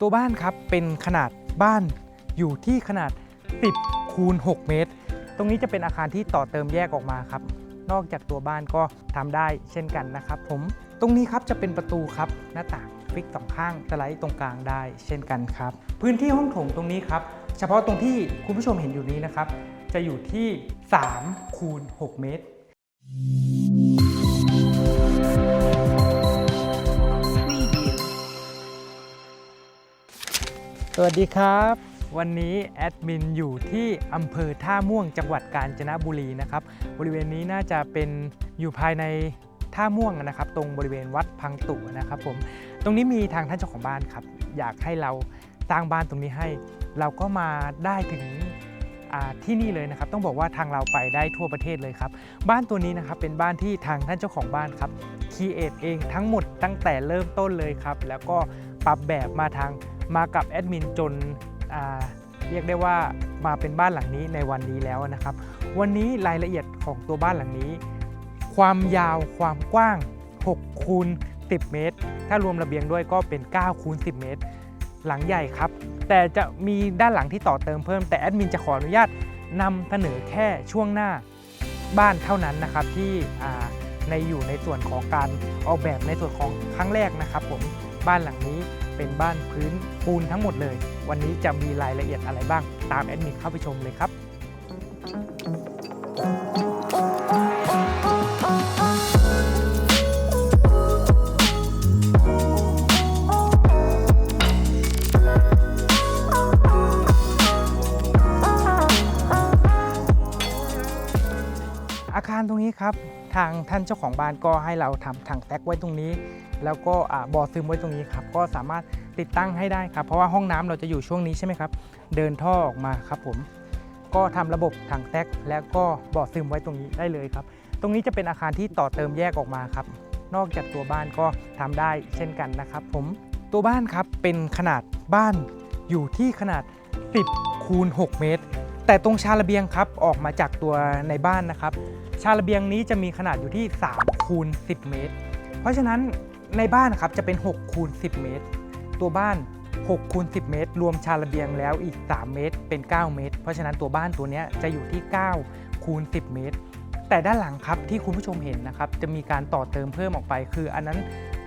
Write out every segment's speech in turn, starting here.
ตัวบ้านครับเป็นขนาดบ้านอยู่ที่ขนาด 10คูณ6เมตร ตรงนี้จะเป็นอาคารที่ต่อเติมแยกออกมาครับ นอกจากตัวบ้านก็ทำได้เช่นกันนะครับผมตรงนี้ครับจะเป็นประตูครับหน้าต่างฟิกสองข้างสไลด์ตรงกลางได้เช่นกันครับ พื้นที่ห้องโถงตรงนี้ครับ เฉพาะตรงที่คุณผู้ชมเห็นอยู่นี้นะครับ จะอยู่ที่3คูณ6เมตร สวัสดีครับ วันนี้แอดมินอยู่ที่อำเภอท่าม่วงจังหวัดกาญจนบุรีนะครับ บริเวณนี้น่าจะเป็นอยู่ภายในท่าม่วงนะครับ ตรงบริเวณวัดพังตุนะครับผมตรงนี้มีทางท่านเจ้าของบ้านครับ อยากให้เราสร้างบ้านตรงนี้ให้ เราก็มาได้ถึงที่นี่เลยนะครับ ต้องบอกว่าทางเราไปได้ทั่วประเทศเลยครับ บ้านตัวนี้นะครับเป็นบ้านที่ทางท่านเจ้าของบ้านครับคีเอทเองทั้งหมดตั้งแต่เริ่มต้นเลยครับ แล้วก็ปรับแบบมาทาง มากับแอดมินจนเรียกได้ว่ามาเป็นบ้านหลังนี้ในวันนี้แล้วนะครับ วันนี้รายละเอียดของตัวบ้านหลังนี้ ความยาวความกว้าง6คูณ10 เมตร ถ้ารวมระเบียงด้วยก็เป็น9คูณ10 เมตร หลังใหญ่ครับ แต่จะมีด้านหลังที่ต่อเติมเพิ่ม แต่แอดมินจะขออนุญาตนำเสนอแค่ช่วงหน้าบ้านเท่านั้นนะครับที่ในอยู่ในส่วนของการออกแบบในส่วนของครั้งแรกนะครับผม บ้านหลังนี้เป็นบ้านพื้นปูนทั้งหมดเลย วันนี้จะมีรายละเอียดอะไรบ้าง ตามแอดมินเข้าไปชมเลยครับอาคารตรงนี้ครับ ทางท่านเจ้าของบ้านก็ให้เราทำถังแซกไว้ตรงนี้ แล้วก็อ่าบ่อซึมไว้ตรงนี้ครับก็สามารถติดตั้งให้ได้ครับ เพราะว่าห้องน้ำเราจะอยู่ช่วงนี้ใช่ไหมครับ เดินท่อออกมาครับผมก็ทำระบบถังแซกแล้วก็บ่อซึมไว้ตรงนี้ได้เลยครับ ตรงนี้จะเป็นอาคารที่ต่อเติมแยกออกมาครับ นอกจากตัวบ้านก็ทำได้เช่นกันนะครับ ผมตัวบ้านครับเป็นขนาดบ้านอยู่ที่ขนาด 10คูณ6เมตร แต่ตรงชานระเบียงครับออกมาจากตัวในบ้านนะครับานระเบียงนี้จะมีขนาดอยู่ที่3คูณ10 เมตร เพราะฉะนั้นในบ้านครับจะเป็น6คูณ10 เมตร ตัวบ้าน6คูณ10 เมตร รวมชานระเบียงแล้วอีก 3 เมตร เป็น 9 เมตร เพราะฉะนั้นตัวบ้านตัวนี้จะอยู่ที่ 9คูณ10 เมตร แต่ด้านหลังครับที่คุณผู้ชมเห็นนะครับจะมีการต่อเติมเพิ่มออกไป คืออันนั้น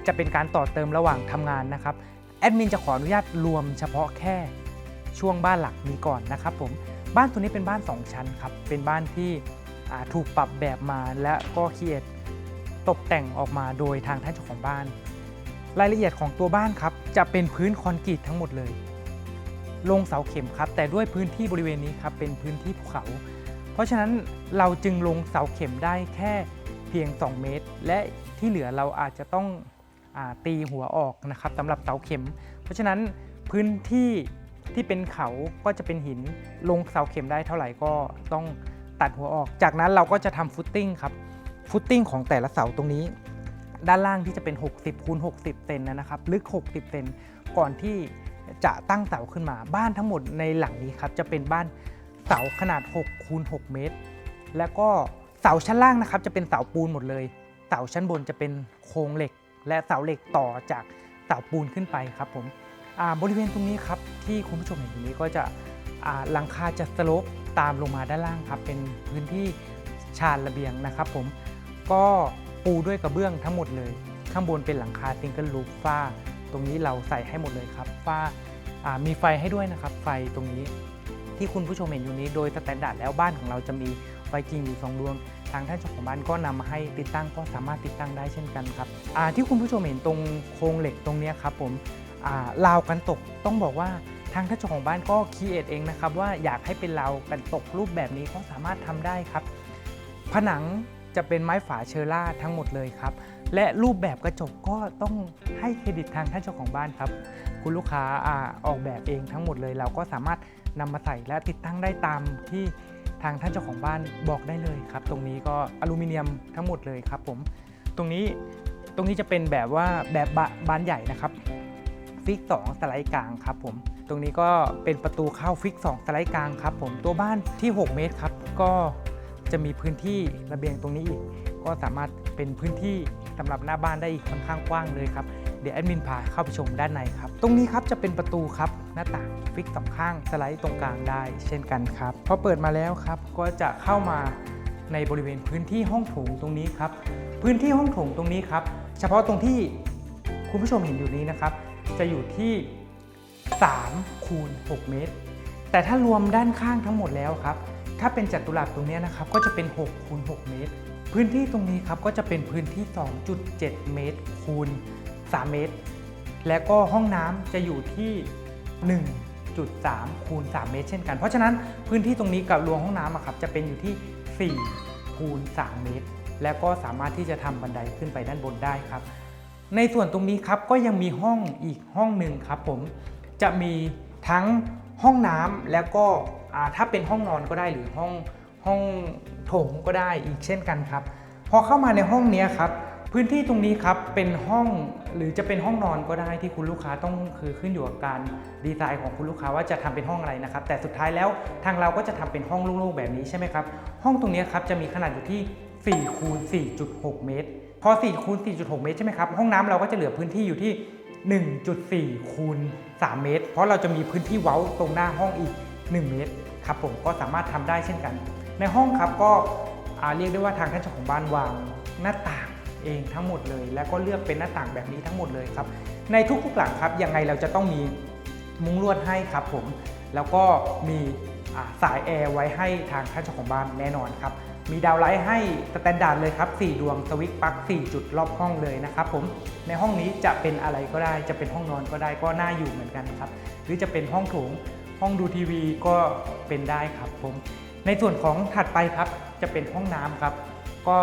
จะเป็นการต่อเติมระหว่างทำงานนะครับแอดมินจะขออนุญาตรวมเฉพาะแค่ช่วงบ้านหลักนี้ก่อนนะครับผมบ้านตัวนี้เป็นบ้าน 2 ชั้นครับเป็นบ้านที่ ถูกปรับแบบมาและก็คีเอทตกแต่งออกมาโดยทางท่านเจ้าของบ้าน รายละเอียดของตัวบ้านครับจะเป็นพื้นคอนกรีตทั้งหมดเลย ลงเสาเข็มครับ แต่ด้วยพื้นที่บริเวณนี้ครับเป็นพื้นที่ภูเขา เพราะฉะนั้นเราจึงลงเสาเข็มได้แค่เพียง 2 เมตร และที่เหลือเราอาจจะต้องอตีหัวออกนะครับสำหรับเสาเข็ม เพราะฉะนั้นพื้นที่ที่เป็นเขาก็จะเป็นหินลงเสาเข็มได้เท่าไหร่ก็ต้อง ตัดหัวออก จากนั้นเราก็จะทำฟุตติ้งครับ ฟุตติ้งของแต่ละเสาตรงนี้ ด้านล่างที่จะเป็น 60คูณ60 เซนนะครับ ลึก 60 เซน ก่อนที่จะตั้งเสาขึ้นมา บ้านทั้งหมดในหลังนี้ครับจะเป็นบ้านเสาขนาด6คูณ6เมตร แล้วก็เสาชั้นล่างนะครับจะเป็นเสาปูนหมดเลย เสาชั้นบนจะเป็นโครงเหล็ก และเสาเหล็กต่อจากเสาปูนขึ้นไปครับผมบริเวณตรงนี้ครับที่คุณผู้ชมเห็นอยู่นี้ก็จะหลังคาจะสโลปตามลงมาด้านล่างครับเป็นพื้นที่ชานระเบียงนะครับผมก็ปูด้วยกระเบื้องทั้งหมดเลย ข้างบนเป็นหลังคาติงเกิลลูฟฝ้า ตรงนี้เราใส่ให้หมดเลยครับฝ้ามีไฟให้ด้วยนะครับ ไฟตรงนี้ที่คุณผู้ชมเห็นอยู่นี้โดยสแตนดาร์ดแล้วบ้านของเราจะมีไฟจริงอยู่สองดวง ทางท่านเจ้าของบ้านก็นำมาให้ติดตั้งก็สามารถติดตั้งได้เช่นกันครับที่คุณผู้ชมเห็นตรงโครงเหล็กตรงนี้ครับผมราวกันตกต้องบอกว่า ทางท่านเจ้าของบ้านก็คิดเองนะครับว่าอยากให้เป็นเรากันตกรูปแบบนี้ก็สามารถทำได้ครับ ผนังจะเป็นไม้ฝาเชอร่าทั้งหมดเลยครับ และรูปแบบกระจกก็ต้องให้เครดิตทางท่านเจ้าของบ้านครับ คุณลูกค้าอาออกแบบเองทั้งหมดเลย เราก็สามารถนำมาใส่และติดตั้งได้ตามที่ทางท่านเจ้าของบ้านบอกได้เลยครับ ตรงนี้ก็อลูมิเนียมทั้งหมดเลยครับผมตรงนี้ตรงนี้จะเป็นแบบว่าแบบบบานใหญ่นะครับฟิก 2 สไลด์กลางครับผม ตรงนี้ก็เป็นประตูเข้าฟิก 2 สไลด์กลางครับผมตัวบ้านที่ 6 เมตรครับ ก็จะมีพื้นที่ระเบียงตรงนี้อีก ก็สามารถเป็นพื้นที่สำหรับหน้าบ้านได้อีกค่อนข้างกว้างเลยครับ เดี๋ยวแอดมินพาเข้าไปชมด้านในครับ ตรงนี้ครับจะเป็นประตูครับหน้าต่างฟิกสองข้างสไลด์ตรงกลางได้เช่นกันครับพอเปิดมาแล้วครับ ก็จะเข้ามาในบริเวณพื้นที่ห้องโถงตรงนี้ครับ พื้นที่ห้องโถงตรงนี้ครับ เฉพาะตรงที่คุณผู้ชมเห็นอยู่นี้นะครับ จะอยู่ที่ 3คูณ6เมตร แต่ถ้ารวมด้านข้างทั้งหมดแล้วครับ ถ้าเป็นจัตุรัสตรงนี้นะครับ ก็จะเป็น6คูณ6เมตร พื้นที่ตรงนี้ครับก็จะเป็นพื้นที่ 2.7 เมตรคูณ3เมตร และก็ห้องน้ำจะอยู่ที่ 1.3คูณ3เมตร เช่นกัน เพราะฉะนั้นพื้นที่ตรงนี้กับรวมห้องน้ำอะครับจะเป็นอยู่ที่ 4คูณ3เมตร แล้วก็สามารถที่จะทำบันไดขึ้นไปด้านบนได้ครับ ในส่วนตรงนี้ครับก็ยังมีห้องอีกห้องหนึ่งครับผม จะมีทั้งห้องน้ำแล้วก็ถ้าเป็นห้องนอนก็ได้หรือห้องห้องโถงก็ได้อีกเช่นกันครับ พอเข้ามาในห้องนี้ครับ พื้นที่ตรงนี้ครับเป็นห้องหรือจะเป็นห้องนอนก็ได้ที่คุณลูกค้าต้องคือขึ้นอยู่กับการดีไซน์ของคุณลูกค้าว่าจะทำเป็นห้องอะไรนะครับ แต่สุดท้ายแล้วทางเราก็จะทำเป็นห้องโล่งๆแบบนี้ใช่ไหมครับ ห้องตรงนี้ครับจะมีขนาดอยู่ที่4คูณ4.6 เมตร พอ4คูณ4.6 เมตรใช่ไหมครับห้องน้ำเราก็จะเหลือพื้นที่อยู่ที่ 1.4 คูณ 3 เมตร เพราะเราจะมีพื้นที่เว้าตรงหน้าห้องอีก 1 เมตรครับผมก็สามารถทำได้เช่นกัน ในห้องครับก็เรียกได้ว่าทางท่านเจ้าของบ้านวางหน้าต่างเองทั้งหมดเลย แล้วก็เลือกเป็นหน้าต่างแบบนี้ทั้งหมดเลยครับ ในทุกๆหลังครับยังไงเราจะต้องมีมุ้งลวดให้ครับผม แล้วก็มีสายแอร์ไว้ให้ทางท่านเจ้าของบ้านแน่นอนครับ มีดาวไลท์ให้สแตนดาร์ดเลยครับ 4 ดวงสวิตช์ปลั๊ก4 จุดรอบห้องเลยนะครับผมในห้องนี้จะเป็นอะไรก็ได้ จะเป็นห้องนอนก็ได้ก็น่าอยู่เหมือนกันครับ หรือจะเป็นห้องโถง ห้องดูทีวีก็เป็นได้ครับผม ในส่วนของถัดไปครับ จะเป็นห้องน้ำครับ ก็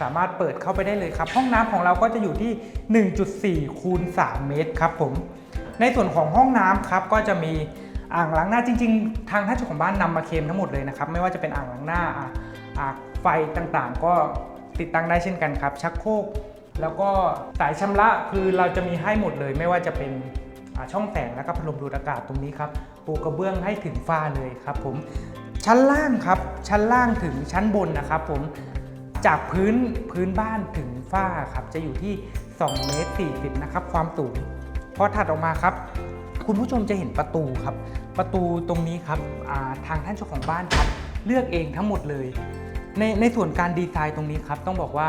สามารถเปิดเข้าไปได้เลยครับ ห้องน้ำของเราก็จะอยู่ที่ 1.4คูณ3เมตรครับผม ในส่วนของห้องน้ำครับก็จะมีอ่างล้างหน้าจริง ๆ ทางท่านเจ้าของบ้านนำมาเคลมทั้งหมดเลยนะครับ ไม่ว่าจะเป็นอ่างล้างหน้าอะอะ ไฟต่างๆ ก็ติดตั้งได้เช่นกันครับ ชักโครกแล้วก็สายชำระคือเราจะมีให้หมดเลย ไม่ว่าจะเป็นช่องแสงแล้วก็พัดลมดูดอากาศตรงนี้ครับปูกระเบื้องให้ถึงฝ้าเลยครับผมชั้นล่างครับ ชั้นล่างถึงชั้นบนนะครับผมจากพื้นพื้นบ้านถึงฝ้าครับจะอยู่ที่2เมตร40นะครับความสูงพอถัดออกมาครับ คุณผู้ชมจะเห็นประตูครับ ประตูตรงนี้ครับาทางท่านเจ้าของบ้านครับเลือกเองทั้งหมดเลย ในในส่วนการดีไซน์ตรงนี้ครับต้องบอกว่า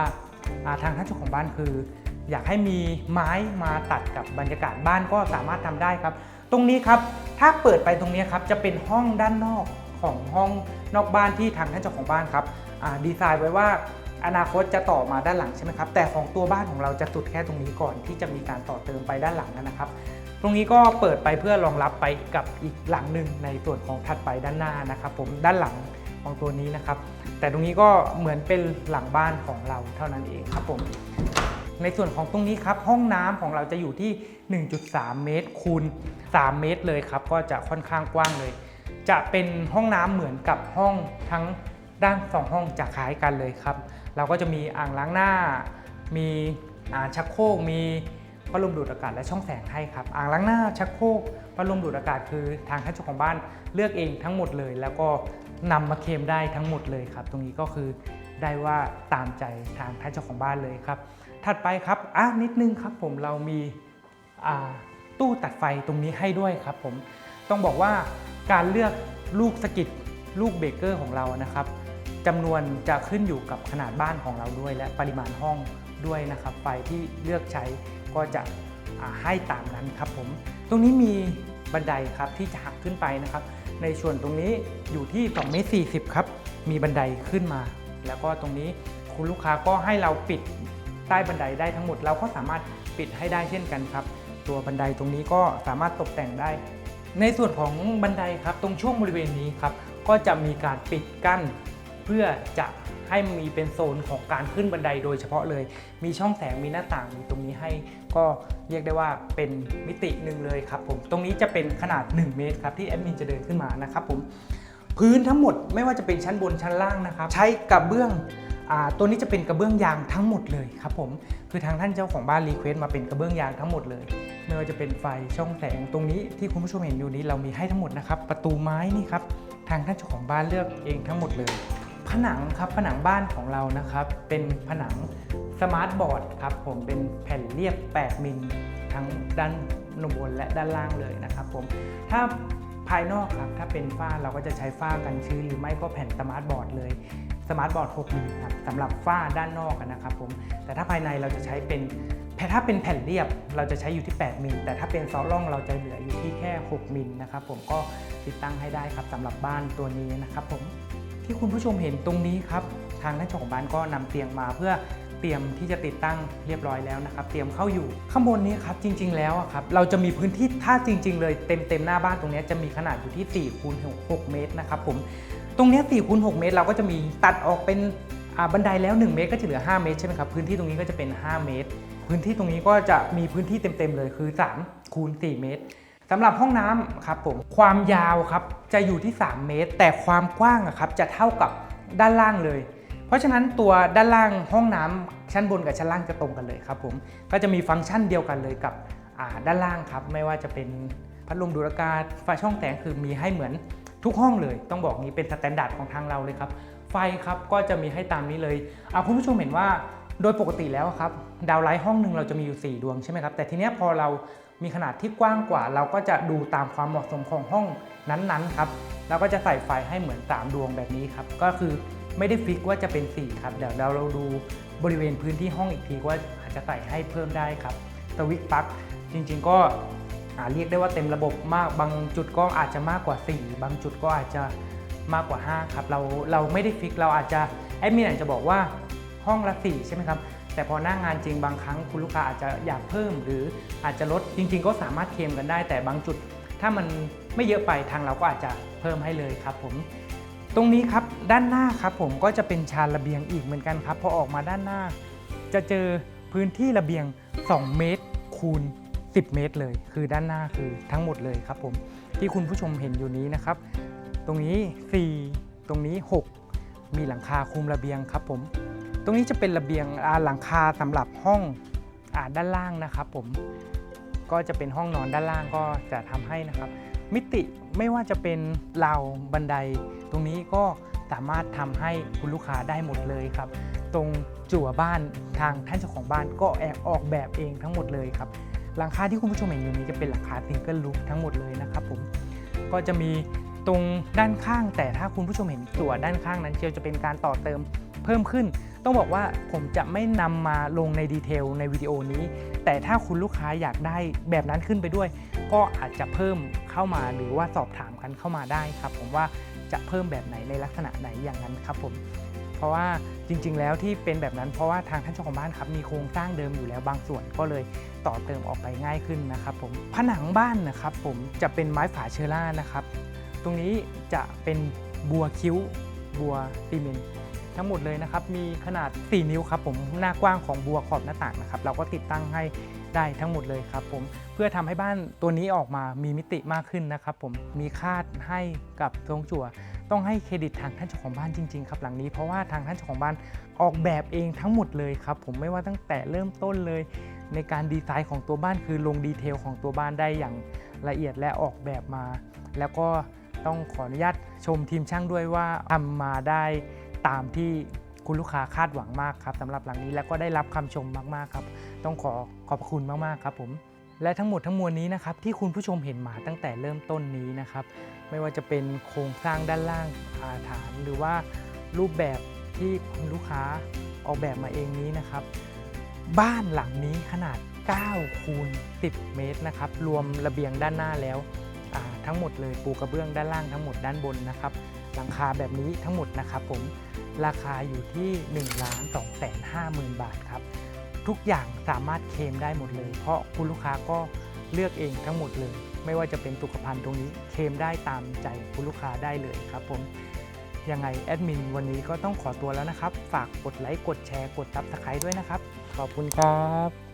ทางท่านเจ้าของบ้านคือ อยากให้มีไม้มาตัดกับบรรยากาศบ้านก็สามารถทำได้ครับ ตรงนี้ครับถ้าเปิดไปตรงนี้ครับจะเป็นห้องด้านนอกของห้องนอกบ้านที่ทางท่านเจ้าของบ้านครับดีไซน์ไว้ว่าอนาคตจะต่อมาด้านหลังใช่ไหมครับ แต่ของตัวบ้านของเราจะสุดแค่ตรงนี้ก่อนที่จะมีการต่อเติมไปด้านหลังนะครับ ตรงนี้ก็เปิดไปเพื่อรองรับไปกับอีกหลังหนึ่งในส่วนของถัดไปด้านหน้านะครับผมด้านหลัง ของตัวนี้นะครับ แต่ตรงนี้ก็เหมือนเป็นหลังบ้านของเราเท่านั้นเองครับผมในส่วนของตรงนี้ครับห้องน้ำของเราจะอยู่ที่ 1.3 เมตรคูณ 3 เมตรเลยครับ ก็จะค่อนข้างกว้างเลย จะเป็นห้องน้ำเหมือนกับห้องทั้งด้านสองห้องจะคล้ายกันเลยครับ เราก็จะมีอ่างล้างหน้า มีอ่าชักโครกมีพัดลมดูดอากาศและช่องแสงให้ครับ อ่างล้างหน้าชักโครกพัดลมดูดอากาศคือทางท่านเจ้าของบ้านเลือกเองทั้งหมดเลย แล้วก็ นำมาเคลมได้ทั้งหมดเลยครับ ตรงนี้ก็คือได้ว่าตามใจทางท่านเจ้าของบ้านเลยครับ ถัดไปครับอะนิดนึงครับผมเรามีตู้ตัดไฟตรงนี้ให้ด้วยครับผมต้องบอกว่าการเลือกลูกสกิดลูกเบเกอร์ของเรานะครับจำนวนจะขึ้นอยู่กับขนาดบ้านของเราด้วย และปริมาณห้องด้วยนะครับ ไฟที่เลือกใช้ก็จะให้ตามนั้นครับผม ตรงนี้มีบันไดครับที่จะหักขึ้นไปนะครับ ในส่วนตรงนี้อยู่ที่2เมตร40 ครับ มีบันไดขึ้นมา แล้วก็ตรงนี้คุณลูกค้าก็ให้เราปิดใต้บันไดได้ทั้งหมด เราก็สามารถปิดให้ได้เช่นกันครับ ตัวบันไดตรงนี้ก็สามารถตกแต่งได้ ในส่วนของบันไดครับ ตรงช่วงบริเวณนี้ครับ ก็จะมีการปิดกั้น เพื่อจะให้มีเป็นโซนของการขึ้นบันไดโดยเฉพาะเลย มีช่องแสงมีหน้าต่างมีตรงนี้ให้ ก็เรียกได้ว่าเป็นมิติหนึ่งเลยครับผมตรงนี้จะเป็นขนาด 1 เมตรครับที่แอดมินจะเดินขึ้นมานะครับผมพื้นทั้งหมดไม่ว่าจะเป็นชั้นบนชั้นล่างนะครับใช้กระเบื้องอตัวนี้จะเป็นกระเบื้องยางทั้งหมดเลยครับผมคือทางท่านเจ้าของบ้านรีเควสต์มาเป็นกระเบื้องยางทั้งหมดเลย ไม่ว่าจะเป็นไฟช่องแสงตรงนี้ที่คุณผู้ชมเห็นอยู่นี้เรามีให้ทั้งหมดนะครับประตูไม้นี่ครับทางท่านเจ้าของบ้านเลือกเองทั้งหมดเลย ผนังครับผนังบ้านของเรานะครับ เป็นผนังสมาร์ทบอร์ดครับผมเป็นแผ่นเรียบ 8 มิลทั้งด้านบนและด้านล่างเลยนะครับผมถ้าภายนอกครับถ้าเป็นฝ้าเราก็จะใช้ฝ้ากันชื้นหรือไม่ก็แผ่นสมาร์ทบอร์ดเลยสมาร์ทบอร์ด 6 มิลครับสำหรับฝ้าด้านนอกนะครับผมแต่ถ้าภายในเราจะใช้เป็นถ้าเป็นแผ่นเรียบเราจะใช้อยู่ที่ 8 มิลแต่ถ้าเป็นซอลล่องเราจะเหลืออยู่ที่แค่ 6 มิลนะครับผมก็ติดตั้งให้ได้ครับสำหรับบ้านตัวนี้นะครับผม ที่คุณผู้ชมเห็นตรงนี้ครับ ทางด้านเจ้าของบ้านก็นำเตียงมาเพื่อเตรียมที่จะติดตั้งเรียบร้อยแล้วนะครับ เตรียมเข้าอยู่ข้างบนนี้ครับจริง ๆ แล้วครับเราจะมีพื้นที่ถ้าจริง ๆ เลยเต็มเต็มๆหน้าบ้านตรงนี้จะมีขนาดอยู่ที่4คูณ6เมตรนะครับผมตรงนี้4คูณ6เมตร เราก็จะมีตัดออกเป็นบันไดแล้ว 1 เมตรก็จะเหลือ 5 เมตรใช่ไหมครับพื้นที่ตรงนี้ก็จะเป็น 5 เมตร พื้นที่ตรงนี้ก็จะมีพื้นที่เต็มๆเลยคือ3คูณ4เมตร สำหรับห้องน้ำครับผมความยาวครับจะอยู่ที่ 3 เมตร แต่ความกว้างครับจะเท่ากับด้านล่างเลย เพราะฉะนั้นตัวด้านล่างห้องน้ำชั้นบนกับชั้นล่างจะตรงกันเลยครับผมก็จะมีฟังก์ชันเดียวกันเลยกับด้านล่างครับ ไม่ว่าจะเป็นพัดลมดูดอากาศไฟช่องแสงคือมีให้เหมือนทุกห้องเลย ต้องบอกนี้เป็นสแตนดาร์ดของทางเราเลยครับ ไฟครับก็จะมีให้ตามนี้เลยอ่าคุณผู้ชมเห็นว่าโดยปกติแล้วครับ ดาวไลท์ห้องหนึ่งเราจะมีอยู่ 4 ดวงใช่ไหมครับ แต่ทีเนี้ยพอเรา มีขนาดที่กว้างกว่า เราก็จะดูตามความเหมาะสมของห้องนั้นๆครับเราก็จะใส่ไฟให้เหมือน 3 ดวงแบบนี้ครับ ก็คือไม่ได้ฟิกว่าจะเป็น 4 ครับ เดี๋ยวเราดูบริเวณพื้นที่ห้องอีกทีว่าอาจจะใส่ให้เพิ่มได้ครับสวิตช์ปลั๊กจริง ๆ ก็เรียกได้ว่าเต็มระบบมากบางจุดก็อาจจะมากกว่า 4 บางจุดก็อาจจะมากกว่า 5 ครับ เราเราไม่ได้ฟิกเราอาจจะแอดมินอาจจะบอกว่าห้องละ 4 ใช่ไหมครับ แต่พอหน้างงานจริงบางครั้งคุณลูกค้าอาจจะอยากเพิ่ม หรืออาจจะลดจริง ๆ ก็สามารถเคลมกันได้ แต่บางจุดถ้ามันไม่เยอะไปทางเราก็อาจจะเพิ่มให้เลยครับผมตรงนี้ครับด้านหน้าครับผมก็จะเป็นชานระเบียงอีกเหมือนกันครับพอออกมาด้านหน้า จะเจอพื้นที่ระเบียง 2 เมตรคูณ 10 เมตรเลย คือด้านหน้าคือทั้งหมดเลยครับผมที่คุณผู้ชมเห็นอยู่นี้นะครับ ตรงนี้ 4 ตรงนี้ 6 มีหลังคาคุมระเบียงครับผม ตรงนี้จะเป็นระเบียงหลังคาสำหรับห้องอด้านล่างนะครับผมก็จะเป็นห้องนอนด้านล่างก็จะทำให้นะครับ มิติไม่ว่าจะเป็นราวบันได ตรงนี้ก็สามารถทำให้คุณลูกค้าได้หมดเลยครับ ตรงจั่วบ้านทางท่านเจ้าของบ้านก็แอบออกแบบเองทั้งหมดเลยครับหลังคาที่คุณผู้ชมเห็นอยู่นี้จะเป็นหลังคาซิงเกิลลุกทั้งหมดเลยนะครับผมก็จะมีตรงด้านข้าง แต่ถ้าคุณผู้ชมเห็นตัวด้านข้างนั้นเชียวจะเป็นการต่อเติมเพิ่มขึ้น ต้องบอกว่าผมจะไม่นำมาลงในดีเทลในวิดีโอนี้ แต่ถ้าคุณลูกค้าอยากได้แบบนั้นขึ้นไปด้วย ก็อาจจะเพิ่มเข้ามาหรือว่าสอบถามกันเข้ามาได้ครับ ผมว่าจะเพิ่มแบบไหนในลักษณะไหนอย่างนั้นครับผมเพราะว่าจริง ๆ แล้วที่เป็นแบบนั้นเพราะว่าทางท่านเจ้าของบ้านครับมีโครงสร้างเดิมอยู่แล้วบางส่วนก็เลยต่อเติมออกไปง่ายขึ้นนะครับผมผนังบ้านนะครับ ผมจะเป็นไม้ฝาเชอร่านะครับ ตรงนี้จะเป็นบัวคิ้วบัวซีเมนต์ ทั้งหมดเลยนะครับ มีขนาด 4 นิ้วครับผมหน้ากว้างของบัวขอบหน้าต่างนะครับ เราก็ติดตั้งให้ได้ทั้งหมดเลยครับผมเพื่อทำให้บ้านตัวนี้ออกมามีมิติมากขึ้นนะครับ ผมมีคาดให้กับทรงจั่วต้องให้เครดิตทางท่านเจ้าของบ้านจริงๆครับหลังนี้เพราะว่าทางท่านเจ้าของบ้านออกแบบเองทั้งหมดเลยครับ ผมไม่ว่าตั้งแต่เริ่มต้นเลย ในการดีไซน์ของตัวบ้านคือลงดีเทลของตัวบ้านได้อย่างละเอียดและออกแบบมา แล้วก็ต้องขออนุญาตชมทีมช่างด้วยว่าทำมาได้ ตามที่คุณลูกค้าคาดหวังมากครับสำหรับหลังนี้แล้วก็ได้รับคำชมมากๆครับ ต้องขอขอบคุณมากๆครับผมและทั้งหมดทั้งมวลนี้นะครับที่คุณผู้ชมเห็นมาตั้งแต่เริ่มต้นนี้นะครับ ไม่ว่าจะเป็นโครงสร้างด้านล่างอาฐาน หรือว่ารูปแบบที่คุณลูกค้าออกแบบมาเองนี้นะครับ บ้านหลังนี้ขนาด 9 คูณ 10 เมตรนะครับ รวมระเบียงด้านหน้าแล้วทั้งหมดเลยปูกระเบื้องด้านล่างทั้งหมดด้านบนนะครับ หลังคาแบบนี้ทั้งหมดนะครับผม ราคาอยู่ที่1ล้าน2แสน5หมื่นบาทครับ ทุกอย่างสามารถเคลมได้หมดเลย เพราะคุณลูกค้าก็เลือกเองทั้งหมดเลย ไม่ว่าจะเป็นสุขภัณฑ์ตรงนี้เคลมได้ตามใจคุณลูกค้าได้เลยครับผมยังไงแอดมินวันนี้ก็ต้องขอตัวแล้วนะครับ ฝากกดไลค์กดแชร์กดซับสไครต์ด้วยนะครับ ขอบคุณครับ